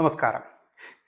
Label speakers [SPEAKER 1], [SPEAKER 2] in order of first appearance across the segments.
[SPEAKER 1] നമസ്കാരം.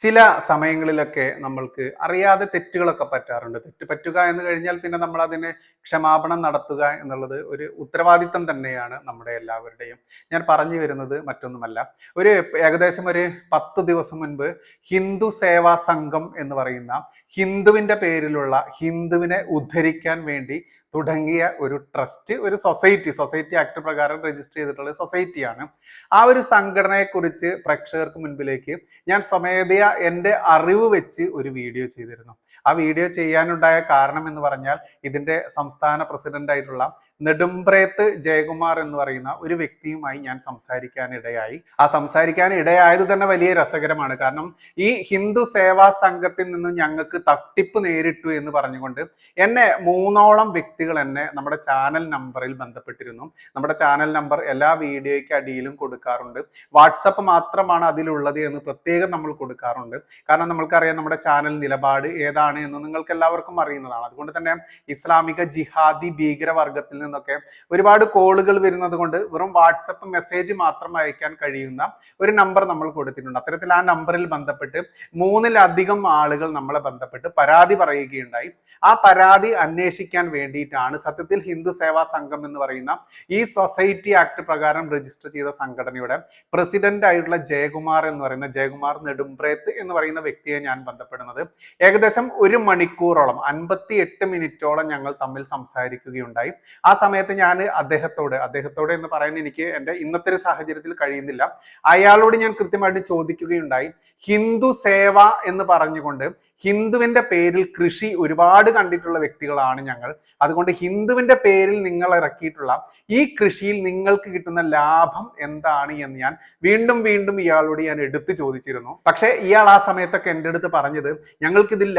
[SPEAKER 1] ചില സമയങ്ങളിലൊക്കെ നമ്മൾക്ക് അറിയാതെ തെറ്റുകളൊക്കെ പറ്റാറുണ്ട്. തെറ്റ് പറ്റുക എന്ന് കഴിഞ്ഞാൽ പിന്നെ നമ്മൾ അതിന് ക്ഷമാപണം നടത്തുക എന്നുള്ളത് ഒരു ഉത്തരവാദിത്തം തന്നെയാണ് നമ്മുടെ എല്ലാവരുടെയും. ഞാൻ പറഞ്ഞു വരുന്നത് മറ്റൊന്നുമല്ല. ഒരു ഏകദേശം ഒരു പത്ത് ദിവസം മുൻപ് ഹിന്ദു സേവാ സംഘം എന്ന് പറയുന്ന ഹിന്ദുവിന്റെ പേരിലുള്ള ഹിന്ദുവിനെ ഉദ്ധരിക്കാൻ വേണ്ടി തുടങ്ങിയ ഒരു ട്രസ്റ്റ് ഒരു സൊസൈറ്റി സൊസൈറ്റി ആക്ട് പ്രകാരം രജിസ്റ്റർ ചെയ്തിട്ടുള്ള സൊസൈറ്റിയാണ്. ആ ഒരു സംഘടനയെക്കുറിച്ച് പ്രേക്ഷകർക്ക് മുൻപിലേക്ക് ഞാൻ സ്വമേധയാ എന്റെ അറിവ് വെച്ച് ഒരു വീഡിയോ ചെയ്തിരുന്നു. ആ വീഡിയോ ചെയ്യാനുണ്ടായ കാരണം എന്ന് പറഞ്ഞാൽ ഇതിന്റെ സംസ്ഥാന പ്രസിഡന്റ് ആയിട്ടുള്ള നെടുമ്പ്രേത്ത് ജയകുമാർ എന്ന് പറയുന്ന ഒരു വ്യക്തിയുമായി ഞാൻ സംസാരിക്കാനിടയായി. ആ സംസാരിക്കാൻ ഇടയായത് തന്നെ വലിയ രസകരമാണ്. കാരണം ഈ ഹിന്ദു സേവാ സംഘത്തിൽ നിന്ന് ഞങ്ങൾക്ക് തട്ടിപ്പ് നേരിട്ടു എന്ന് പറഞ്ഞുകൊണ്ട് എന്നെ മൂന്നോളം വ്യക്തികൾ എന്നെ നമ്മുടെ ചാനൽ നമ്പറിൽ ബന്ധപ്പെട്ടിരുന്നു. നമ്മുടെ ചാനൽ നമ്പർ എല്ലാ വീഡിയോയ്ക്ക് അടിയിലും കൊടുക്കാറുണ്ട്. വാട്സപ്പ് മാത്രമാണ് അതിലുള്ളത് എന്ന് പ്രത്യേകം നമ്മൾ കൊടുക്കാറുണ്ട്. കാരണം നമ്മൾക്കറിയാം നമ്മുടെ ചാനൽ നിലപാട് ഏതാണ് എന്ന് നിങ്ങൾക്ക് എല്ലാവർക്കും അറിയുന്നതാണ്. അതുകൊണ്ട് തന്നെ ഇസ്ലാമിക ജിഹാദി ഭീകരവർഗത്തിൽ നിന്നൊക്കെ ഒരുപാട് കോളുകൾ വരുന്നത് കൊണ്ട് വെറും വാട്സപ്പ് മെസ്സേജ് മാത്രം അയക്കാൻ കഴിയുന്ന ഒരു നമ്പർ നമ്മൾ കൊടുത്തിട്ടുണ്ട്. അത്തരത്തിൽ ആ നമ്പറിൽ ബന്ധപ്പെട്ട് മൂന്നിലധികം ആളുകൾ നമ്മളെ ബന്ധപ്പെട്ട് പരാതി പറയുകയുണ്ടായി. ആ പരാതി അന്വേഷിക്കാൻ വേണ്ടിയിട്ടാണ് സത്യത്തിൽ ഹിന്ദു സേവാ സംഘം എന്ന് പറയുന്ന ഈ സൊസൈറ്റി ആക്ട് പ്രകാരം രജിസ്റ്റർ ചെയ്ത സംഘടനയുടെ പ്രസിഡന്റ് ആയിട്ടുള്ള ജയകുമാർ എന്ന് പറയുന്ന ജയകുമാർ നെടുമ്പ്രേത്ത് എന്ന് പറയുന്ന വ്യക്തിയെ ഞാൻ ബന്ധപ്പെടുന്നത്. ഏകദേശം ഒരു മണിക്കൂറോളം അൻപത്തി എട്ട് മിനിറ്റോളം ഞങ്ങൾ തമ്മിൽ സംസാരിക്കുകയുണ്ടായി. ആ സമയത്ത് ഞാൻ അദ്ദേഹത്തോട് അദ്ദേഹത്തോട് എന്ന് പറയാൻ എനിക്ക് എന്റെ ഇന്നത്തെ ഒരു സാഹചര്യത്തിൽ കഴിയുന്നില്ല. അയാളോട് ഞാൻ കൃത്യമായിട്ട് ചോദിക്കുകയുണ്ടായി. ഹിന്ദു സേവ എന്ന് പറഞ്ഞുകൊണ്ട് ഹിന്ദുവിന്റെ പേരിൽ കൃഷി ഒരുപാട് കണ്ടിട്ടുള്ള വ്യക്തികളാണ് ഞങ്ങൾ. അതുകൊണ്ട് ഹിന്ദുവിന്റെ പേരിൽ നിങ്ങൾ ഇറക്കിയിട്ടുള്ള ഈ കൃഷിയിൽ നിങ്ങൾക്ക് കിട്ടുന്ന ലാഭം എന്താണ് എന്ന് ഞാൻ വീണ്ടും വീണ്ടും ഇയാളോട് ഞാൻ എടുത്തു ചോദിച്ചിരുന്നു. പക്ഷേ ഇയാൾ ആ സമയത്തൊക്കെ എന്റെ അടുത്ത് പറഞ്ഞത് ഞങ്ങൾക്കിതിൽ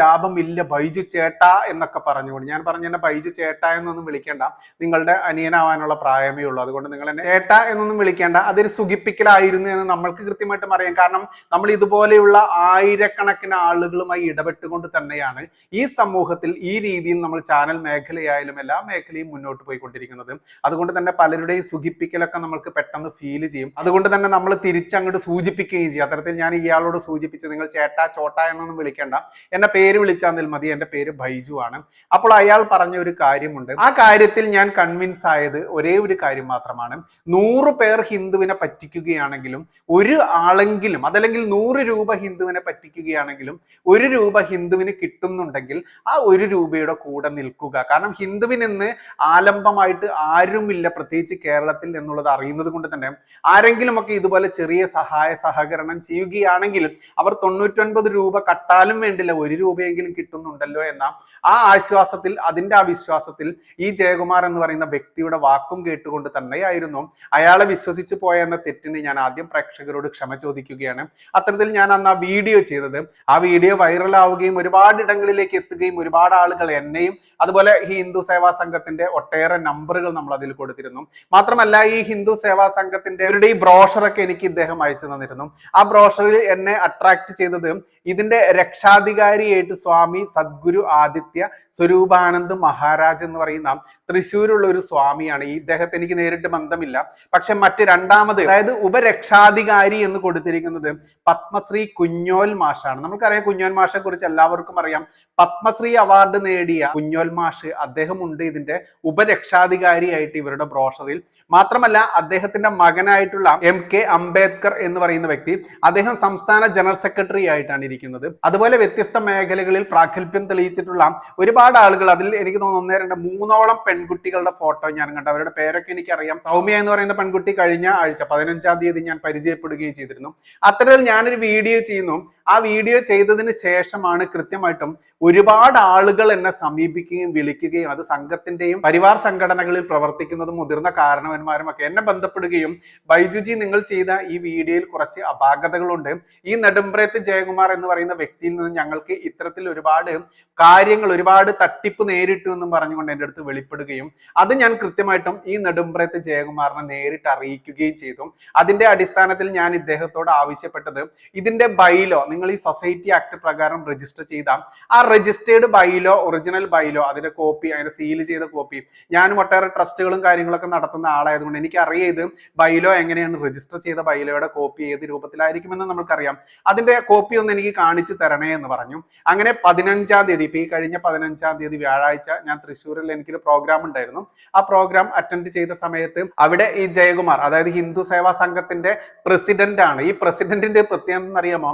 [SPEAKER 1] ഇല്ല ബൈജു ചേട്ട എന്നൊക്കെ പറഞ്ഞുകൊണ്ട്. ഞാൻ പറഞ്ഞു എന്നെ ബൈജു ചേട്ടാ എന്നൊന്നും വിളിക്കേണ്ട. നിങ്ങളുടെ അനിയനാവാനുള്ള പ്രായമേ ഉള്ളൂ. അതുകൊണ്ട് നിങ്ങൾ എന്നെ ചേട്ട എന്നൊന്നും വിളിക്കേണ്ട. അതൊരു സുഖിപ്പിക്കലായിരുന്നു എന്ന് നമ്മൾക്ക് കൃത്യമായിട്ടും അറിയാം. കാരണം നമ്മൾ ഇതുപോലെയുള്ള ആയിരക്കണക്കിന് ആളുകളുമായി ഇടപെട്ടുകൊണ്ട് തന്നെയാണ് ഈ സമൂഹത്തിൽ ഈ രീതിയിൽ നമ്മൾ ചാനൽ മേഖലയായാലും എല്ലാ മേഖലയും മുന്നോട്ട് പോയിക്കൊണ്ടിരിക്കുന്നത്. അതുകൊണ്ട് തന്നെ പലരുടെയും സുഖിപ്പിക്കലൊക്കെ നമുക്ക് പെട്ടെന്ന് ഫീൽ ചെയ്യും. അതുകൊണ്ട് തന്നെ നമ്മൾ തിരിച്ചങ്ങോട്ട് സൂചിപ്പിക്കുകയും ചെയ്യും. അത്തരത്തിൽ ഞാൻ ഇയാളോട് സൂചിപ്പിച്ചു നിങ്ങൾ ചേട്ട ചോട്ട എന്നൊന്നും വിളിക്കേണ്ട. എന്നെ പേര് വിളിച്ചാൽ മതി. എന്റെ പേര് ബൈജു ആണ്. അപ്പോൾ അയാൾ പറഞ്ഞ ഒരു കാര്യമുണ്ട്. ആ കാര്യത്തിൽ ഞാൻ കൺവിൻസ് ആയത് ഒരേ ഒരു കാര്യം മാത്രമാണ്. നൂറ് പേർ ഹിന്ദുവിനെ പറ്റിക്കുകയാണെങ്കിലും ഒരു ആളെങ്കിലും അതല്ലെങ്കിൽ നൂറ് രൂപ ഹിന്ദുവിനെ പറ്റിക്കുകയാണെങ്കിലും ഒരു രൂപ ഹിന്ദുവിന് കിട്ടുന്നുണ്ടെങ്കിൽ ആ ഒരു രൂപയുടെ കൂടെ നിൽക്കുക. കാരണം ഹിന്ദുവിനെന്ന് ആലംബമായിട്ട് ആരുമില്ല പ്രത്യേകിച്ച് കേരളത്തിൽ എന്നുള്ളത് അറിയുന്നത് കൊണ്ട് തന്നെ ആരെങ്കിലുമൊക്കെ ഇതുപോലെ ചെറിയ സഹായ സഹകരണം ചെയ്യുകയാണെങ്കിൽ അവർ തൊണ്ണൂറ്റൊൻപത് രൂപ കട്ടാലും വേണ്ടില്ല ഒരു രൂപയെങ്കിലും കിട്ടുന്നുണ്ടല്ലോ എന്ന ആ ആശ്വാസത്തിൽ അതിന്റെ ആ വിശ്വാസത്തിൽ ഈ ജയകുമാർ എന്ന് പറയുന്ന വ്യക്തിയുടെ വാക്കും കേട്ടുകൊണ്ട് തന്നെയായിരുന്നു അയാളെ വിശ്വസിച്ചു പോയ എന്ന തെറ്റിന് ഞാൻ ആദ്യം പ്രേക്ഷകരോട് ക്ഷമ ചോദിക്കുകയാണ്. അത്തരത്തിൽ ഞാൻ അന്ന് ആ വീഡിയോ ചെയ്തത്. ആ വീഡിയോ വൈറലാവുകയും ഒരുപാട് ഇടങ്ങളിലേക്ക് എത്തുകയും ഒരുപാട് ആളുകൾ എന്നെയും അതുപോലെ ഈ ഹിന്ദു സേവാ സംഘത്തിന്റെ ഒട്ടേറെ നമ്പറുകൾ നമ്മൾ അതിൽ കൊടുത്തിരുന്നു. മാത്രമല്ല ഈ ഹിന്ദു സേവാ സംഘത്തിന്റെ അവരുടെ ഈ ബ്രോഷറൊക്കെ എനിക്ക് ഇദ്ദേഹം അയച്ചു തന്നിരുന്നു. ആ ബ്രോഷറിൽ എന്നെ അട്രാക്ട് ചെയ്തത് ഇതിന്റെ രക്ഷാധികാരിയായിട്ട് സ്വാമി സദ്ഗുരു ആദിത്യ സ്വരൂപാനന്ദ് മഹാരാജ് എന്ന് പറയുന്ന തൃശ്ശൂരുള്ള ഒരു സ്വാമിയാണ്. ഇദ്ദേഹത്തെ എനിക്ക് നേരിട്ട് ബന്ധമില്ല. പക്ഷെ മറ്റ് രണ്ടാമത് അതായത് ഉപരക്ഷാധികാരി എന്ന് കൊടുത്തിരിക്കുന്നത് പത്മശ്രീ കുഞ്ഞോൽ മാഷാണ്. നമുക്കറിയാം കുഞ്ഞോൽ മാഷെ കുറിച്ച് എല്ലാവർക്കും അറിയാം. പത്മശ്രീ അവാർഡ് നേടിയ കുഞ്ഞോൽ മാഷ് അദ്ദേഹമുണ്ട് ഇതിന്റെ ഉപരക്ഷാധികാരിയായിട്ട് ഇവരുടെ ബ്രോഷറിൽ. മാത്രമല്ല അദ്ദേഹത്തിന്റെ മകനായിട്ടുള്ള എം കെ അംബേദ്കർ എന്ന് പറയുന്ന വ്യക്തി അദ്ദേഹം സംസ്ഥാന ജനറൽ സെക്രട്ടറി ആയിട്ടാണ് ഇരിക്കുന്നത് അതുപോലെ വ്യത്യസ്ത മേഖലകളിൽ പ്രാഗൽഭ്യം തെളിയിച്ചിട്ടുള്ള ഒരുപാട് ആളുകൾ അതിൽ എനിക്ക് തോന്നുന്നു ഒന്നേ രണ്ട് മൂന്നോളം പെൺകുട്ടികളുടെ ഫോട്ടോ ഞാൻ കണ്ടു. അവരുടെ പേരൊക്കെ എനിക്കറിയാം. സൗമ്യ എന്ന് പറയുന്ന പെൺകുട്ടി കഴിഞ്ഞ ആഴ്ച പതിനഞ്ചാം തീയതി ഞാൻ പരിചയപ്പെടുകയും ചെയ്തിരുന്നു. അത്തരത്തിൽ ഞാനൊരു വീഡിയോ ചെയ്യുന്നു. ആ വീഡിയോ ചെയ്തതിന് ശേഷമാണ് കൃത്യമായിട്ടും ഒരുപാട് ആളുകൾ എന്നെ സമീപിക്കുകയും വിളിക്കുകയും അത് സംഘത്തിന്റെയും പരിവാർ സംഘടനകളിൽ പ്രവർത്തിക്കുന്നതും മുതിർന്ന കാരണവന്മാരും ഒക്കെ എന്നെ ബന്ധപ്പെടുകയും. ബൈജുജി നിങ്ങൾ ചെയ്ത ഈ വീഡിയോയിൽ കുറച്ച് അപാകതകളുണ്ട്. ഈ നെടുമ്പ്രയത്ത് ജയകുമാർ എന്ന് പറയുന്ന വ്യക്തിയിൽ നിന്ന് ഞങ്ങൾക്ക് ഇത്തരത്തിൽ ഒരുപാട് കാര്യങ്ങൾ ഒരുപാട് തട്ടിപ്പ് നേരിട്ടു എന്നും പറഞ്ഞുകൊണ്ട് എന്റെ അടുത്ത് വെളിപ്പെടുകയും അത് ഞാൻ കൃത്യമായിട്ടും ഈ നെടുമ്പ്രയത്ത് ജയകുമാറിനെ നേരിട്ട് അറിയിക്കുകയും ചെയ്തു. അതിന്റെ അടിസ്ഥാനത്തിൽ ഞാൻ ഇദ്ദേഹത്തോട് ആവശ്യപ്പെട്ടത് ഇതിന്റെ ബൈലോ നിങ്ങൾ ഈ സൊസൈറ്റി ആക്ട് പ്രകാരം രജിസ്റ്റർ ചെയ്ത ആ രജിസ്റ്റേർഡ് ബൈലോ ഒറിജിനൽ ബൈലോ അതിന്റെ കോപ്പി അതിന്റെ സീൽ ചെയ്ത കോപ്പി ഞാനും ഒട്ടേറെ ട്രസ്റ്റുകളും കാര്യങ്ങളൊക്കെ നടത്തുന്ന ആളായതുകൊണ്ട് എനിക്ക് അറിയാം ഇത് ബൈലോ എങ്ങനെയാണ് രജിസ്റ്റർ ചെയ്ത ബൈലോയുടെ കോപ്പി ഏത് രൂപത്തിലായിരിക്കുമെന്ന് നമുക്കറിയാം അതിന്റെ കോപ്പി ഒന്ന് എനിക്ക് കാണിച്ചു തരണേ എന്ന് പറഞ്ഞു. അങ്ങനെ പതിനഞ്ചാം തീയതി ഇപ്പൊ ഈ കഴിഞ്ഞ പതിനഞ്ചാം തീയതി വ്യാഴാഴ്ച ഞാൻ തൃശ്ശൂരിൽ എനിക്കൊരു പ്രോഗ്രാം ഉണ്ടായിരുന്നു. ആ പ്രോഗ്രാം അറ്റൻഡ് ചെയ്ത സമയത്ത് അവിടെ ഈ ജയകുമാർ അതായത് ഹിന്ദു സേവാ സംഘത്തിന്റെ പ്രസിഡന്റ് ആണ്. ഈ പ്രസിഡന്റിന്റെ പ്രത്യേകത എന്നറിയാമോ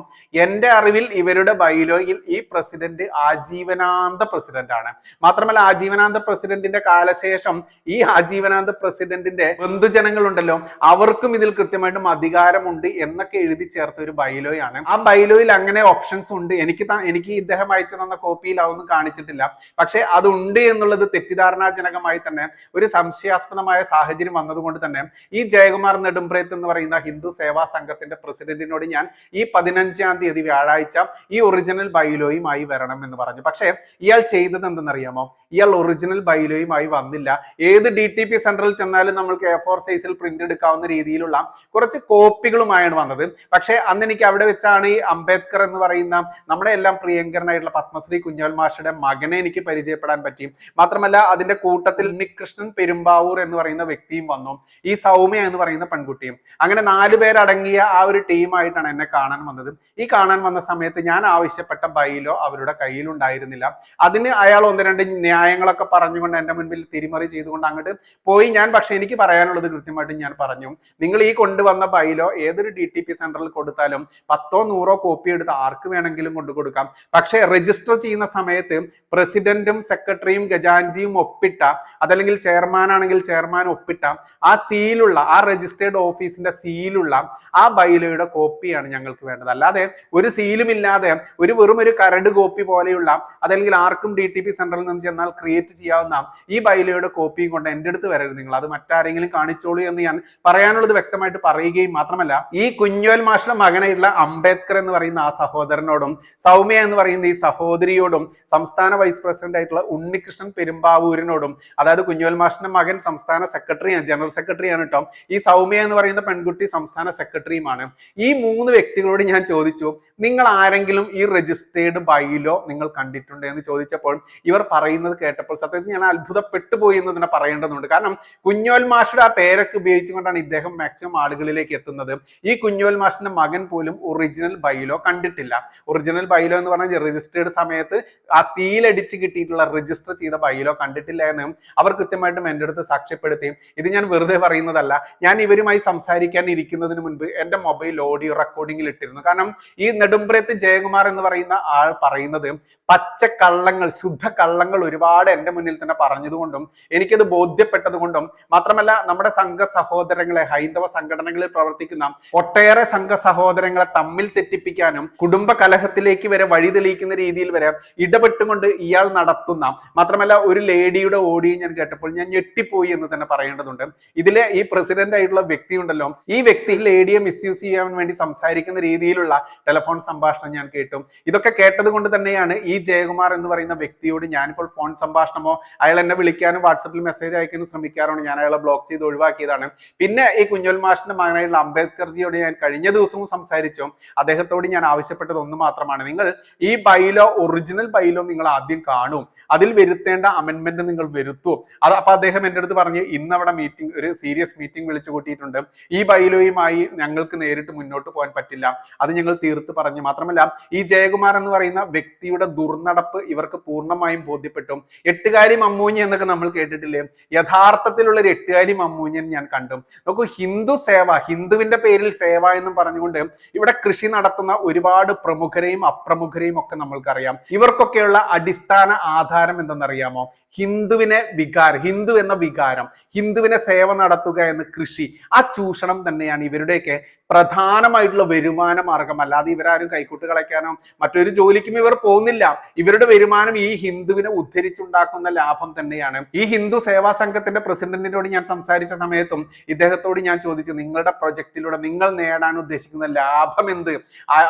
[SPEAKER 1] എന്റെ അറിവിൽ ഇവരുടെ ബൈലോയിൽ ഈ പ്രസിഡന്റ് ആജീവനാന്ത പ്രസിഡന്റ് ആണ്. മാത്രമല്ല ആജീവനാന്ത പ്രസിഡന്റിന്റെ കാലശേഷം ഈ ആജീവനാന്ത പ്രസിഡന്റിന്റെ ബന്ധുജനങ്ങളുണ്ടല്ലോ അവർക്കും ഇതിൽ കൃത്യമായിട്ടും അധികാരമുണ്ട് എന്നൊക്കെ എഴുതി ചേർത്ത ഒരു ബൈലോയാണ്. ആ ബൈലോയിൽ അങ്ങനെ ഓപ്ഷൻസ് ഉണ്ട്. എനിക്ക് എനിക്ക് ഇദ്ദേഹം അയച്ചു തന്ന കോപ്പിയിൽ അതൊന്നും കാണിച്ചിട്ടില്ല. പക്ഷെ അതുണ്ട് എന്നുള്ളത് തെറ്റിദ്ധാരണാജനകമായി തന്നെ ഒരു സംശയാസ്പദമായ സാഹചര്യം വന്നതുകൊണ്ട് തന്നെ ഈ ജയകുമാർ നെടുമ്പ്രേത്ത് എന്ന് പറയുന്ന ഹിന്ദു സേവാ സംഘത്തിന്റെ പ്രസിഡന്റിനോട് ഞാൻ ഈ പതിനഞ്ചാം തീയതി വ്യാഴാഴ്ച ഈ ഒറിജിനൽ ബൈലോയുമായി വരണം എന്ന് പറഞ്ഞു. പക്ഷേ ഇയാൾ ചെയ്തത് എന്തെന്നറിയാമോ? ഇയാൾ ഒറിജിനൽ ബൈലോയുമായി വന്നില്ല. ഏത് ഡി ടി പി സെന്ററിൽ ചെന്നാലും നമ്മൾക്ക് എ ഫോർ സൈസിൽ പ്രിന്റ് എടുക്കാവുന്ന രീതിയിലുള്ള കുറച്ച് കോപ്പികളുമായാണ് വന്നത്. പക്ഷേ അന്ന് എനിക്ക് അവിടെ വെച്ചാണ് ഈ അംബേദ്കർ എന്ന് പറയുന്ന നമ്മുടെ എല്ലാം പ്രിയങ്കരനായിട്ടുള്ള പത്മശ്രീ കുഞ്ഞോൽ മാഷയുടെ മകനെ എനിക്ക് പരിചയപ്പെടാൻ പറ്റി. മാത്രമല്ല അതിന്റെ കൂട്ടത്തിൽ ഉണ്ണികൃഷ്ണൻ പെരുമ്പാവൂർ എന്ന് പറയുന്ന വ്യക്തിയും വന്നു. ഈ സൗമ്യ എന്ന് പറയുന്ന പെൺകുട്ടിയും. അങ്ങനെ നാല് പേരടങ്ങിയ ആ ഒരു ടീമായിട്ടാണ് എന്നെ കാണാൻ വന്നത്. ഈ കാണാൻ വന്ന സമയത്ത് ഞാൻ ആവശ്യപ്പെട്ട ബൈലോ അവരുടെ കയ്യിൽ ഉണ്ടായിരുന്നില്ല. അതിന് അയാൾ ഒന്ന് രണ്ട് ന്യായങ്ങളൊക്കെ പറഞ്ഞുകൊണ്ട് എന്റെ മുൻപിൽ തിരിമറി ചെയ്തുകൊണ്ട് അങ്ങോട്ട് പോയി. ഞാൻ പക്ഷെ എനിക്ക് പറയാനുള്ളത് കൃത്യമായിട്ട് ഞാൻ പറഞ്ഞു. നിങ്ങൾ ഈ കൊണ്ടുവന്ന ബൈലോ ഏതൊരു ഡി ടി പി സെന്ററിൽ കൊടുത്താലും പത്തോ നൂറോ കോപ്പി എടുത്ത് ആർക്ക് വേണമെങ്കിലും കൊണ്ടു കൊടുക്കാം. പക്ഷേ രജിസ്റ്റർ ചെയ്യുന്ന സമയത്ത് പ്രസിഡന്റും സെക്രട്ടറിയും ഗജാൻജിയും ഒപ്പിട്ട അതല്ലെങ്കിൽ ചെയർമാൻ ആണെങ്കിൽ ചെയർമാൻ ഒപ്പിട്ട ആ സീലുള്ള ആ രജിസ്റ്റേർഡ് ഓഫീസിന്റെ സീലുള്ള ആ ബൈലോയുടെ കോപ്പിയാണ് ഞങ്ങൾക്ക് വേണ്ടത്. അല്ലാതെ ഒരു സീലും ഇല്ലാതെ ഒരു വെറും ഒരു കരട് കോപ്പി പോലെയുള്ള അതല്ലെങ്കിൽ ആർക്കും ഡി ടി പി സെന്ററിൽ നിന്ന് ചെന്നാൽ ക്രിയേറ്റ് ചെയ്യാവുന്ന ഈ ബൈലോയുടെ കോപ്പിയും കൊണ്ട് എന്റെ അടുത്ത് വരരുത് നിങ്ങൾ. അത് മറ്റാരെങ്കിലും കാണിച്ചോളൂ എന്ന് ഞാൻ പറയാനുള്ളത് വ്യക്തമായിട്ട് പറയുകയും മാത്രമല്ല ഈ കുഞ്ഞോൽ മാഷിന്റെ മകനായിട്ടുള്ള അംബേദ്കർ എന്ന് പറയുന്ന ആ സഹോദരനോടും സൗമ്യ എന്ന് പറയുന്ന ഈ സഹോദരിയോടും സംസ്ഥാന വൈസ് പ്രസിഡന്റ് ആയിട്ടുള്ള ഉണ്ണികൃഷ്ണൻ പെരുമ്പാവൂരിനോടും അതായത് കുഞ്ഞോൽ മാഷിന്റെ മകൻ സംസ്ഥാന സെക്രട്ടറിയാണ് ജനറൽ സെക്രട്ടറിയാണ് കേട്ടോ. ഈ സൗമ്യ എന്ന് പറയുന്ന പെൺകുട്ടി സംസ്ഥാന സെക്രട്ടറിയുമാണ് ഈ മൂന്ന് വ്യക്തികളോട് ഞാൻ ചോദിച്ചു നിങ്ങൾ ആരെങ്കിലും ഈ രജിസ്റ്റേർഡ് ബൈലോ നിങ്ങൾ കണ്ടിട്ടുണ്ടോ എന്ന് ചോദിച്ചപ്പോൾ ഇവർ പറയുന്നത് കേട്ടപ്പോൾ സത്യത്തിൽ ഞാൻ അത്ഭുതപ്പെട്ടു പോയി എന്ന് തന്നെ പറയേണ്ടതുണ്ട്. കാരണം കുഞ്ഞോൽ മാഷുടെ ആ പേരൊക്കെ ഉപയോഗിച്ചുകൊണ്ടാണ് ഇദ്ദേഹം മാക്സിമം ആളുകളിലേക്ക് എത്തുന്നത്. ഈ കുഞ്ഞോൽ മാഷിന്റെ മകൻ പോലും ഒറിജിനൽ ബൈലോ കണ്ടിട്ടില്ല. ഒറിജിനൽ ബൈലോ എന്ന് പറഞ്ഞാൽ രജിസ്റ്റേർഡ് സമയത്ത് ആ സീൽ അടിച്ച് കിട്ടിയിട്ടുള്ള രജിസ്റ്റർ ചെയ്ത ബൈലോ കണ്ടിട്ടില്ല എന്നും അവർ കൃത്യമായിട്ടും എന്റെ അടുത്ത് സാക്ഷ്യപ്പെടുത്തുകയും ഇത് ഞാൻ വെറുതെ പറയുന്നതല്ല. ഞാൻ ഇവരുമായി സംസാരിക്കാൻ ഇരിക്കുന്നതിന് മുൻപ് എന്റെ മൊബൈൽ ഓഡിയോ റെക്കോർഡിംഗിൽ ഇട്ടിരുന്നു. കാരണം ഈ നെടുമ്പ്രയത്ത് ജയകുമാർ എന്ന് പറയുന്ന ആൾ പറയുന്നത് പച്ച കള്ളങ്ങൾ ശുദ്ധ കള്ളങ്ങൾ ഒരുപാട് എന്റെ മുന്നിൽ തന്നെ പറഞ്ഞതുകൊണ്ടും എനിക്കത് ബോധ്യപ്പെട്ടതുകൊണ്ടും മാത്രമല്ല നമ്മുടെ സംഘ സഹോദരങ്ങളെ ഹൈന്ദവ സംഘടനകളിൽ പ്രവർത്തിക്കുന്ന ഒട്ടേറെ സംഘ സഹോദരങ്ങളെ തമ്മിൽ തെറ്റിപ്പിക്കാനും കുടുംബ കലഹത്തിലേക്ക് വരെ വഴി തെളിയിക്കുന്ന രീതിയിൽ വരെ ഇടപെട്ടുകൊണ്ട് ഇയാൾ നടത്തുന്ന മാത്രമല്ല ഒരു ലേഡിയുടെ ഓടിയും ഞാൻ കേട്ടപ്പോൾ ഞാൻ ഞെട്ടിപ്പോയി എന്ന് തന്നെ പറയേണ്ടതുണ്ട്. ഇതിലെ ഈ പ്രസിഡന്റ് ആയിട്ടുള്ള വ്യക്തി ഉണ്ടല്ലോ ഈ വ്യക്തി ലേഡിയെ മിസ്യൂസ് ചെയ്യാൻ വേണ്ടി സംസാരിക്കുന്ന രീതിയിലുള്ള ടെലഫോൺ സംഭാഷണം ഞാൻ കേട്ടു. ഇതൊക്കെ കേട്ടത് തന്നെയാണ് ഈ ജയകുമാർ എന്ന് പറയുന്ന വ്യക്തിയോട് ഞാനിപ്പോൾ ഫോൺ സംഭാഷണമോ അയാൾ എന്നെ വിളിക്കാനും വാട്സപ്പിൽ മെസ്സേജ് അയക്കാനും ശ്രമിക്കാറുണ്ട്. ഞാൻ അയാളെ ബ്ലോക്ക് ചെയ്ത് ഒഴിവാക്കിയതാണ്. പിന്നെ ഈ കുഞ്ഞോൽ മാഷിന്റെ മകനായുള്ള അംബേദ്കർജിയോട് ഞാൻ കഴിഞ്ഞ ദിവസവും സംസാരിച്ചു. അദ്ദേഹത്തോട് ഞാൻ ആവശ്യപ്പെട്ടത് ഒന്ന് മാത്രമാണ്. നിങ്ങൾ ഈ ബൈലോ ഒറിജിനൽ ബൈലോ നിങ്ങൾ ആദ്യം കാണും. അതിൽ വരുത്തേണ്ട അമെന്റ്മെന്റ് നിങ്ങൾ വരുത്തൂ. അത് അപ്പൊ അദ്ദേഹം എന്റെ അടുത്ത് പറഞ്ഞു ഇന്ന് അവിടെ മീറ്റിംഗ് ഒരു സീരിയസ് മീറ്റിംഗ് വിളിച്ചു കൂട്ടിയിട്ടുണ്ട്. ഈ ബൈലോയുമായി ഞങ്ങൾക്ക് നേരിട്ട് മുന്നോട്ട് പോകാൻ പറ്റില്ല. അത് ഞങ്ങൾ തീർത്ത് പറഞ്ഞു. മാത്രമല്ല ഈ ജയകുമാർ എന്ന് പറയുന്ന വ്യക്തിയുടെ ദുർനടപ്പ് ഇവർക്ക് പൂർണമായും ബോധ്യപ്പെട്ടു. എട്ടുകാരി മമ്മൂഞ്ഞി എന്നൊക്കെ നമ്മൾ കേട്ടിട്ടില്ലേ? യഥാർത്ഥത്തിലുള്ള ഒരു എട്ടുകാരി മമ്മൂഞ്ഞൻ ഞാൻ കണ്ടു. നോക്കൂ ഹിന്ദു സേവ ഹിന്ദുവിന്റെ പേരിൽ സേവ എന്നും പറഞ്ഞുകൊണ്ട് ഇവിടെ കൃഷി നടത്തുന്ന ഒരുപാട് പ്രമുഖരെയും അപ്രമുഖരെയും ഒക്കെ നമ്മൾക്കറിയാം. ഇവർക്കൊക്കെയുള്ള അടിസ്ഥാന ആധാരം എന്തെന്നറിയാമോ? ഹിന്ദുവിനെ വികാരം ഹിന്ദു എന്ന വികാരം ഹിന്ദുവിനെ സേവ നടത്തുക എന്ന കൃഷി. ആ ചൂഷണം തന്നെയാണ് ഇവരുടെയൊക്കെ പ്രധാനമായിട്ടുള്ള വരുമാന മാർഗം. അല്ലാതെ ഇവരാരും കൈക്കൂട്ട് കളയ്ക്കാനോ മറ്റൊരു ജോലിക്കും ഇവർ പോകുന്നില്ല. ഇവരുടെ വരുമാനം ഈ ഹിന്ദുവിനെ ഉദ്ധരിച്ചുണ്ടാക്കുന്ന ലാഭം തന്നെയാണ്. ഈ ഹിന്ദു സേവാ സംഘത്തിന്റെ പ്രസിഡന്റിനോട് ഞാൻ സംസാരിച്ച സമയത്തും ഇദ്ദേഹത്തോട് ഞാൻ ചോദിച്ചു നിങ്ങളുടെ പ്രൊജക്റ്റിലൂടെ നിങ്ങൾ നേടാൻ ഉദ്ദേശിക്കുന്ന ലാഭം എന്ത്?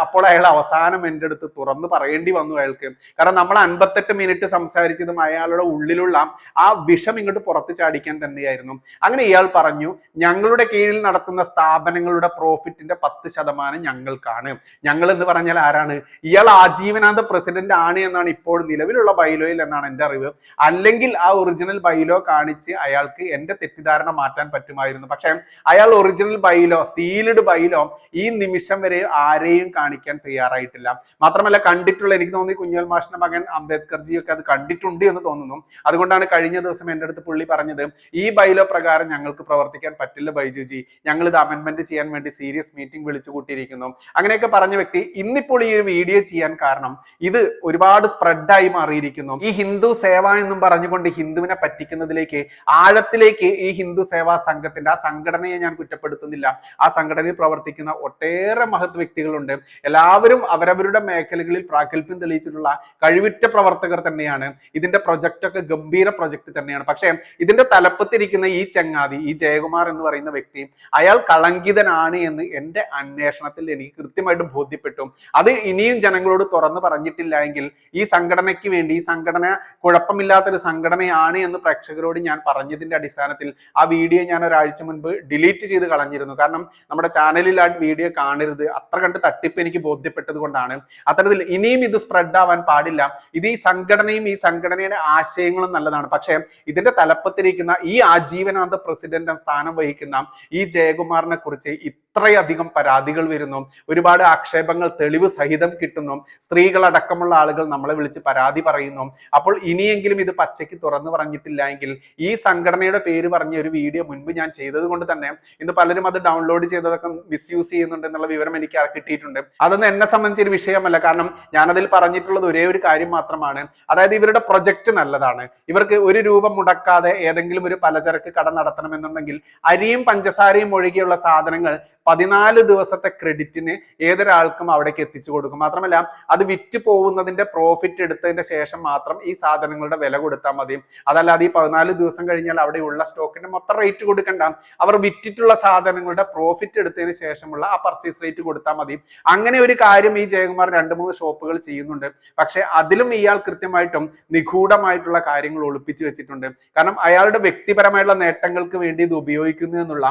[SPEAKER 1] അപ്പോൾ അയാൾ അവസാനം എന്റെ അടുത്ത് തുറന്ന് പറയേണ്ടി വന്നു അയാൾക്ക്. കാരണം നമ്മൾ അൻപത്തെട്ട് മിനിറ്റ് സംസാരിച്ചതും അയാളുടെ ഉള്ളിലുള്ള ആ വിഷം ഇങ്ങോട്ട് പുറത്ത് ചാടിക്കാൻ തന്നെയായിരുന്നു. അങ്ങനെ ഇയാൾ പറഞ്ഞു ഞങ്ങളുടെ കീഴിൽ നടത്തുന്ന സ്ഥാപനങ്ങളുടെ പ്രോഫിറ്റ് പ്രോഫിറ്റിന്റെ പത്ത് ശതമാനം ഞങ്ങൾക്കാണ്. ഞങ്ങൾ എന്ന് പറഞ്ഞാൽ ആരാണ്? ഇയാൾ ആജീവനാന്ത പ്രസിഡന്റ് ആണ് എന്നാണ് ഇപ്പോൾ നിലവിലുള്ള ബൈലോയിൽ എന്നാണ് എന്റെ അറിവ്. അല്ലെങ്കിൽ ആ ഒറിജിനൽ ബൈലോ കാണിച്ച് അയാൾക്ക് എന്റെ തെറ്റിദ്ധാരണ മാറ്റാൻ പറ്റുമായിരുന്നു. പക്ഷേ അയാൾ ഒറിജിനൽ ബൈലോ സീൽഡ് ബൈലോ ഈ നിമിഷം വരെ ആരെയും കാണിക്കാൻ തയ്യാറായിട്ടില്ല. മാത്രമല്ല കണ്ടിട്ടുള്ള എനിക്ക് തോന്നി കുഞ്ഞൽ മാഷിന്റെ മകൻ അംബേദ്കർജി ഒക്കെ അത് കണ്ടിട്ടുണ്ട് എന്ന് തോന്നുന്നു. അതുകൊണ്ടാണ് കഴിഞ്ഞ ദിവസം എന്റെ അടുത്ത് പുള്ളി പറഞ്ഞത് ഈ ബൈലോ പ്രകാരം ഞങ്ങൾക്ക് പ്രവർത്തിക്കാൻ പറ്റില്ല ബൈജുജി ഞങ്ങൾ ഇത് അമെന്റ്മെന്റ് ചെയ്യാൻ വേണ്ടി സീരിയസ് മീറ്റിംഗ് വിളിച്ചു കൂട്ടിയിരിക്കുന്നു. അങ്ങനെയൊക്കെ പറഞ്ഞ വ്യക്തി ഇന്നിപ്പോൾ ഈ ഒരു വീഡിയോ ചെയ്യാൻ കാരണം ഇത് ഒരുപാട് സ്പ്രെഡായി മാറിയിരിക്കുന്നു. ഈ ഹിന്ദു സേവ എന്നും പറഞ്ഞുകൊണ്ട് ഹിന്ദുവിനെ പറ്റിക്കുന്നതിലേക്ക് ആഴത്തിലേക്ക് ഈ ഹിന്ദു സേവാ സംഘത്തിന്റെ ആ സംഘടനയെ ഞാൻ കുറ്റപ്പെടുത്തുന്നില്ല. ആ സംഘടനയിൽ പ്രവർത്തിക്കുന്ന ഒട്ടേറെ മഹത് വ്യക്തികളുണ്ട്. എല്ലാവരും അവരവരുടെ മേഖലകളിൽ പ്രാഗൽഭ്യം തെളിയിച്ചിട്ടുള്ള കഴിവുറ്റ പ്രവർത്തകർ തന്നെയാണ്. ഇതിന്റെ പ്രൊജക്റ്റ് ഒക്കെ ഗംഭീര പ്രൊജക്ട് തന്നെയാണ്. പക്ഷേ ഇതിന്റെ തലപ്പത്തിരിക്കുന്ന ഈ ചങ്ങാതി ഈ ജയകുമാർ എന്ന് പറയുന്ന വ്യക്തി അയാൾ കളങ്കിതനാണ് എന്ന് എന്റെ അന്വേഷണത്തിൽ എനിക്ക് കൃത്യമായിട്ട് ബോധ്യപ്പെട്ടു. അത് ഇനിയും ജനങ്ങളോട് തുറന്നു പറഞ്ഞിട്ടില്ല എങ്കിൽ ഈ സംഘടനയ്ക്ക് വേണ്ടി ഈ സംഘടന കുഴപ്പമില്ലാത്തൊരു സംഘടനയാണ് എന്ന് പ്രേക്ഷകരോട് ഞാൻ പറഞ്ഞതിന്റെ അടിസ്ഥാനത്തിൽ ആ വീഡിയോ ഞാൻ ഒരാഴ്ച മുൻപ് ഡിലീറ്റ് ചെയ്ത് കളഞ്ഞിരുന്നു. കാരണം നമ്മുടെ ചാനലിൽ ആ വീഡിയോ കാണരുത്. അത്ര കണ്ട് തട്ടിപ്പ് എനിക്ക് ബോധ്യപ്പെട്ടത് കൊണ്ടാണ്. അത്തരത്തിൽ ഇനിയും ഇത് സ്പ്രെഡ് ആവാൻ പാടില്ല. ഇത് ഈ സംഘടനയും ഈ സംഘടനയുടെ ആശയങ്ങളും നല്ലതാണ്. പക്ഷേ ഇതിന്റെ തലപ്പത്തിരിക്കുന്ന ഈ ആജീവനാന്ത പ്രസിഡന്റ് സ്ഥാനം വഹിക്കുന്ന ഈ ജയകുമാറിനെ കുറിച്ച് ഇത്രയധികം പരാതികൾ വരുന്നു. ഒരുപാട് ആക്ഷേപങ്ങൾ തെളിവ് സഹിതം കിട്ടുന്നു. സ്ത്രീകളടക്കമുള്ള ആളുകൾ നമ്മളെ വിളിച്ച് പരാതി പറയുന്നു. അപ്പോൾ ഇനിയെങ്കിലും ഇത് പച്ചയ്ക്ക് തുറന്നു പറഞ്ഞിട്ടില്ല എങ്കിൽ ഈ സംഘടനയുടെ പേര് പറഞ്ഞ ഒരു വീഡിയോ മുൻപ് ഞാൻ ചെയ്തത് കൊണ്ട് തന്നെ ഇന്ന് പലരും അത് ഡൗൺലോഡ് ചെയ്തതൊക്കെ മിസ്യൂസ് ചെയ്യുന്നുണ്ട് എന്നുള്ള വിവരം എനിക്ക് കിട്ടിയിട്ടുണ്ട്. അതൊന്നും എന്നെ സംബന്ധിച്ചൊരു വിഷയമല്ല. കാരണം ഞാനതിൽ പറഞ്ഞിട്ടുള്ളത് ഒരേ ഒരു കാര്യം മാത്രമാണ്. അതായത് ഇവരുടെ പ്രൊജക്ട് നല്ലതാണ്. ഇവർക്ക് ഒരു രൂപ മുടക്കാതെ ഏതെങ്കിലും ഒരു പലചരക്ക് കട നടത്തണമെന്നുണ്ടെങ്കിൽ അരിയും പഞ്ചസാരയും ഒഴികെയുള്ള സാധനങ്ങൾ പതിനാല് ദിവസത്തെ ക്രെഡിറ്റിന് ഏതൊരാൾക്കും അവിടേക്ക് എത്തിച്ചു കൊടുക്കും. മാത്രമല്ല അത് വിറ്റ് പോകുന്നതിന്റെ പ്രോഫിറ്റ് എടുത്തതിന്റെ ശേഷം മാത്രം ഈ സാധനങ്ങളുടെ വില കൊടുത്താൽ മതി. അതല്ലാതെ ഈ പതിനാല് ദിവസം കഴിഞ്ഞാൽ അവിടെയുള്ള സ്റ്റോക്കിന്റെ മൊത്തം റേറ്റ് കൊടുക്കണ്ട. അവർ വിറ്റിട്ടുള്ള സാധനങ്ങളുടെ പ്രോഫിറ്റ് എടുത്തതിന് ശേഷമുള്ള ആ പർച്ചേസ് റേറ്റ് കൊടുത്താൽ മതി. അങ്ങനെ ഒരു കാര്യം ഈ ജയകുമാർ രണ്ട് മൂന്ന് ഷോപ്പുകൾ ചെയ്യുന്നുണ്ട്. പക്ഷെ അതിലും ഇയാൾ കൃത്യമായിട്ടും നിഗൂഢമായിട്ടുള്ള കാര്യങ്ങൾ ഒളിപ്പിച്ചു വെച്ചിട്ടുണ്ട്. കാരണം അയാളുടെ വ്യക്തിപരമായിട്ടുള്ള നേട്ടങ്ങൾക്ക് വേണ്ടി ഇത് ഉപയോഗിക്കുന്നു എന്നുള്ള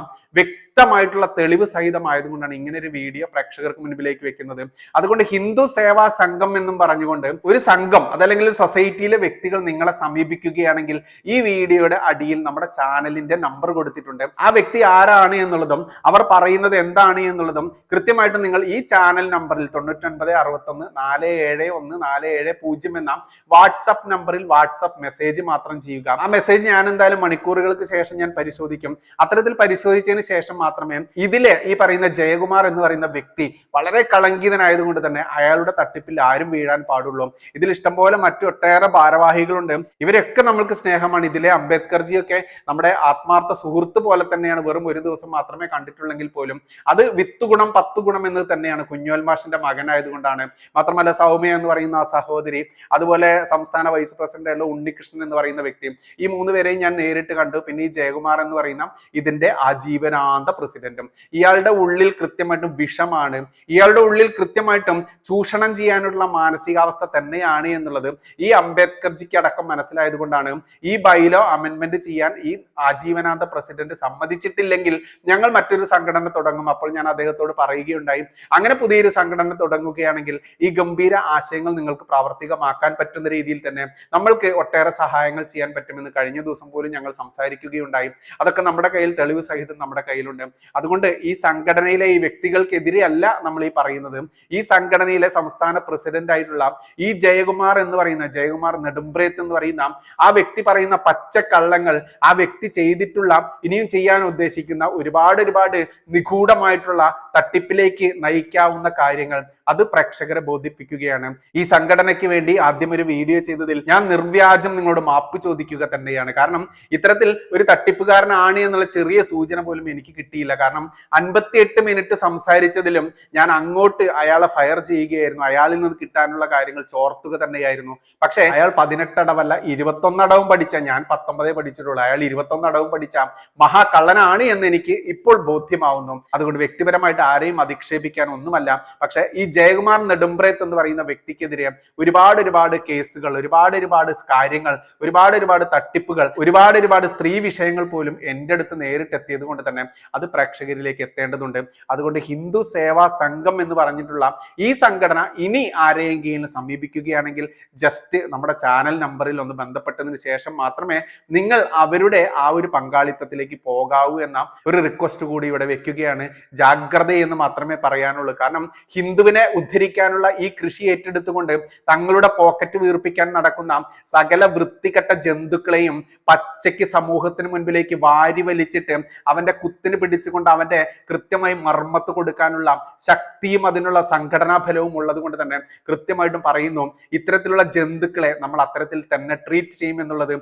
[SPEAKER 1] വ്യക്തമായിട്ടുള്ള തെളിവ് സഹിതമായതുകൊണ്ടാണ് ഇങ്ങനെ ഒരു വീഡിയോ പ്രേക്ഷകർക്ക് മുൻപിലേക്ക് വെക്കുന്നത്. അതുകൊണ്ട് ഹിന്ദു സേവാ സംഘം എന്നും പറഞ്ഞുകൊണ്ട് ഒരു സംഘം അതല്ലെങ്കിൽ ഒരു സൊസൈറ്റിയിലെ വ്യക്തികൾ നിങ്ങളെ സമീപിക്കുകയാണെങ്കിൽ ഈ വീഡിയോയുടെ അടിയിൽ നമ്മുടെ ചാനലിന്റെ നമ്പർ കൊടുത്തിട്ടുണ്ട്. ആ വ്യക്തി ആരാണ് എന്നുള്ളതും അവർ പറയുന്നത് എന്താണ് എന്നുള്ളതും കൃത്യമായിട്ട് നിങ്ങൾ ഈ ചാനൽ നമ്പറിൽ തൊണ്ണൂറ്റൊൻപത് അറുപത്തൊന്ന് നാല് ഏഴ് ഒന്ന് നാല് ഏഴ് പൂജ്യം എന്ന വാട്സപ്പ് നമ്പറിൽ വാട്സപ്പ് മെസ്സേജ് മാത്രം ചെയ്യുക. ആ മെസ്സേജ് ഞാൻ എന്തായാലും മണിക്കൂറുകൾക്ക് ശേഷം ഞാൻ പരിശോധിക്കും. അത്തരത്തിൽ പരിശോധിച്ചതിന് ശേഷം മാത്രമേ ഇതിലെ ഈ പറയുന്ന ജയകുമാർ എന്ന് പറയുന്ന വ്യക്തി വളരെ കളങ്കിതനായതുകൊണ്ട് തന്നെ അയാളുടെ തട്ടിപ്പിൽ ആരും വീഴാൻ പാടുള്ളൂ. ഇതിൽ ഇഷ്ടംപോലെ മറ്റു ഒട്ടേറെ ഭാരവാഹികളുണ്ട്. ഇവരൊക്കെ നമ്മൾക്ക് സ്നേഹമാണ്. ഇതിലെ അംബേദ്കർജിയൊക്കെ നമ്മുടെ ആത്മാർത്ഥ സുഹൃത്ത് പോലെ തന്നെയാണ്. വെറും ഒരു ദിവസം മാത്രമേ കണ്ടിട്ടുള്ളെങ്കിൽ പോലും അത് വിത്ത് ഗുണം പത്ത് ഗുണം എന്ന് തന്നെയാണ്. കുഞ്ഞോൽ മാഷിന്റെ മകനായതുകൊണ്ടാണ്. മാത്രമല്ല സൗമ്യ എന്ന് പറയുന്ന ആ സഹോദരി അതുപോലെ സംസ്ഥാന വൈസ് പ്രസിഡന്റ് ആയിട്ടുള്ള ഉണ്ണികൃഷ്ണൻ എന്ന് പറയുന്ന വ്യക്തി. ഈ മൂന്ന് പേരെയും ഞാൻ നേരിട്ട് കണ്ടു. പിന്നെ ഈ ജയകുമാർ എന്ന് പറയുന്ന ഇതിന്റെ ആജീവനാന്ത പ്രസിഡന്റും. ഇയാളുടെ ഉള്ളിൽ കൃത്യമായിട്ടും വിഷമാണ്. ഇയാളുടെ ഉള്ളിൽ കൃത്യമായിട്ടും ചൂഷണം ചെയ്യാനുള്ള മാനസികാവസ്ഥ തന്നെയാണ് എന്നുള്ളത് ഈ അംബേദ്കർജിക്ക് അടക്കം മനസ്സിലായത് കൊണ്ടാണ് ഈ ബൈലോ അമെന്റ്മെന്റ് ചെയ്യാൻ ഈ ആജീവനാന്ത പ്രസിഡന്റ് സമ്മതിച്ചിട്ടില്ലെങ്കിൽ ഞങ്ങൾ മറ്റൊരു സംഘടന തുടങ്ങും. അപ്പോൾ ഞാൻ അദ്ദേഹത്തോട് പറയുകയുണ്ടായി. അങ്ങനെ പുതിയൊരു സംഘടന തുടങ്ങുകയാണെങ്കിൽ ഈ ഗംഭീര ആശയങ്ങൾ നിങ്ങൾക്ക് പ്രാവർത്തികമാക്കാൻ പറ്റുന്ന രീതിയിൽ തന്നെ നമ്മൾക്ക് ഒട്ടേറെ സഹായങ്ങൾ ചെയ്യാൻ പറ്റുമെന്ന് കഴിഞ്ഞ ദിവസം പോലും ഞങ്ങൾ സംസാരിക്കുകയുണ്ടായി. അതൊക്കെ നമ്മുടെ കയ്യിൽ തെളിവ് സഹിതം നമ്മുടെ കയ്യിലുണ്ട്. അതുകൊണ്ട് ഈ സംഘടനയിലെ ഈ വ്യക്തികൾക്കെതിരെ അല്ല നമ്മൾ ഈ പറയുന്നത്. ഈ സംഘടനയിലെ സംസ്ഥാന പ്രസിഡന്റ് ആയിട്ടുള്ള ഈ ജയകുമാർ എന്ന് പറയുന്ന ജയകുമാർ നെടുമ്പ്രേത്ത് എന്ന് പറയുന്ന ആ വ്യക്തി പറയുന്ന പച്ചക്കള്ളങ്ങൾ ആ വ്യക്തി ചെയ്തിട്ടുള്ള ഇനിയും ചെയ്യാൻ ഉദ്ദേശിക്കുന്ന ഒരുപാട് ഒരുപാട് നിഗൂഢമായിട്ടുള്ള തട്ടിപ്പിലേക്ക് നയിക്കാവുന്ന കാര്യങ്ങൾ അത് പ്രേക്ഷകരെ ബോധിപ്പിക്കുകയാണ്. ഈ സംഘടനയ്ക്ക് വേണ്ടി ആദ്യം ഒരു വീഡിയോ ചെയ്തതിൽ ഞാൻ നിർവ്യാജം നിങ്ങളോട് മാപ്പ് ചോദിക്കുക തന്നെയാണ്. കാരണം ഇത്തരത്തിൽ ഒരു തട്ടിപ്പുകാരനാണ് എന്നുള്ള ചെറിയ സൂചന പോലും എനിക്ക് കിട്ടിയില്ല. കാരണം അൻപത്തിയെട്ട് മിനിറ്റ് സംസാരിച്ചതിലും ഞാൻ അങ്ങോട്ട് അയാളെ ഫയർ ചെയ്യുകയായിരുന്നു. അയാളിൽ നിന്ന് കിട്ടാനുള്ള കാര്യങ്ങൾ ചോർത്തുക തന്നെയായിരുന്നു. പക്ഷേ അയാൾ പതിനെട്ടടവല്ല ഇരുപത്തൊന്നടവും പഠിച്ച ഞാൻ പത്തൊമ്പതേ പഠിച്ചിട്ടുള്ളൂ. അയാൾ ഇരുപത്തൊന്നടവും പഠിച്ച മഹാകള്ളനാണ് എന്ന് എനിക്ക് ഇപ്പോൾ ബോധ്യമാവുന്നു. അതുകൊണ്ട് വ്യക്തിപരമായിട്ട് ആരെയും അധിക്ഷേപിക്കാൻ ഒന്നുമല്ല. പക്ഷേ ഈ ജയകുമാർ നെടുമ്പ്രേത്ത് എന്ന് പറയുന്ന വ്യക്തിക്കെതിരെ ഒരുപാട് ഒരുപാട് കേസുകൾ ഒരുപാട് ഒരുപാട് കാര്യങ്ങൾ ഒരുപാട് ഒരുപാട് തട്ടിപ്പുകൾ ഒരുപാട് ഒരുപാട് സ്ത്രീ വിഷയങ്ങൾ പോലും എന്റെ അടുത്ത് നേരിട്ടെത്തിയത് കൊണ്ട് തന്നെ അത് പ്രേക്ഷകരിലേക്ക് എത്തേണ്ടതുണ്ട്. അതുകൊണ്ട് ഹിന്ദു സേവാ സംഘം എന്ന് പറഞ്ഞിട്ടുള്ള ഈ സംഘടന ഇനി ആരെയെങ്കിലും സമീപിക്കുകയാണെങ്കിൽ ജസ്റ്റ് നമ്മുടെ ചാനൽ നമ്പറിൽ ഒന്ന് ബന്ധപ്പെട്ടതിന് ശേഷം മാത്രമേ നിങ്ങൾ അവരുടെ ആ ഒരു പങ്കാളിത്തത്തിലേക്ക് പോകാവൂ എന്ന ഒരു റിക്വസ്റ്റ് കൂടി ഇവിടെ വെക്കുകയാണ്. ജാഗ്രത എന്ന് മാത്രമേ പറയാനുള്ളൂ. കാരണം ഹിന്ദുവിനെ ഉദ്ധരിക്കാനുള്ള ഈ കൃഷി ഏറ്റെടുത്തുകൊണ്ട് തങ്ങളുടെ പോക്കറ്റ് വീർപ്പിക്കാൻ നടക്കുന്ന സകല വൃത്തികെട്ട ജന്തുക്കളെയും പച്ചയ്ക്ക് സമൂഹത്തിന് മുൻപിലേക്ക് വാരി വലിച്ചിട്ട് അവന്റെ കുത്തിന് പിടിച്ചുകൊണ്ട് അവന്റെ കൃത്യമായി മർമ്മത്ത് കൊടുക്കാനുള്ള ശക്തിയും അതിനുള്ള സംഘടനാ ഫലവും ഉള്ളത് കൊണ്ട് തന്നെ കൃത്യമായിട്ടും പറയുന്നു ഇത്തരത്തിലുള്ള ജന്തുക്കളെ നമ്മൾ അത്തരത്തിൽ തന്നെ ട്രീറ്റ് ചെയ്യും എന്നുള്ളത്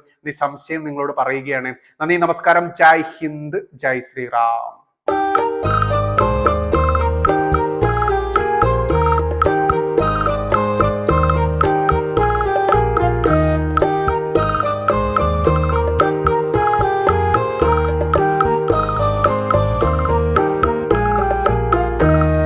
[SPEAKER 1] സംശയം നിങ്ങളോട് പറയുകയാണ്. നന്ദി നമസ്കാരം. ജയ് ഹിന്ദ് ജയ് ശ്രീറാം.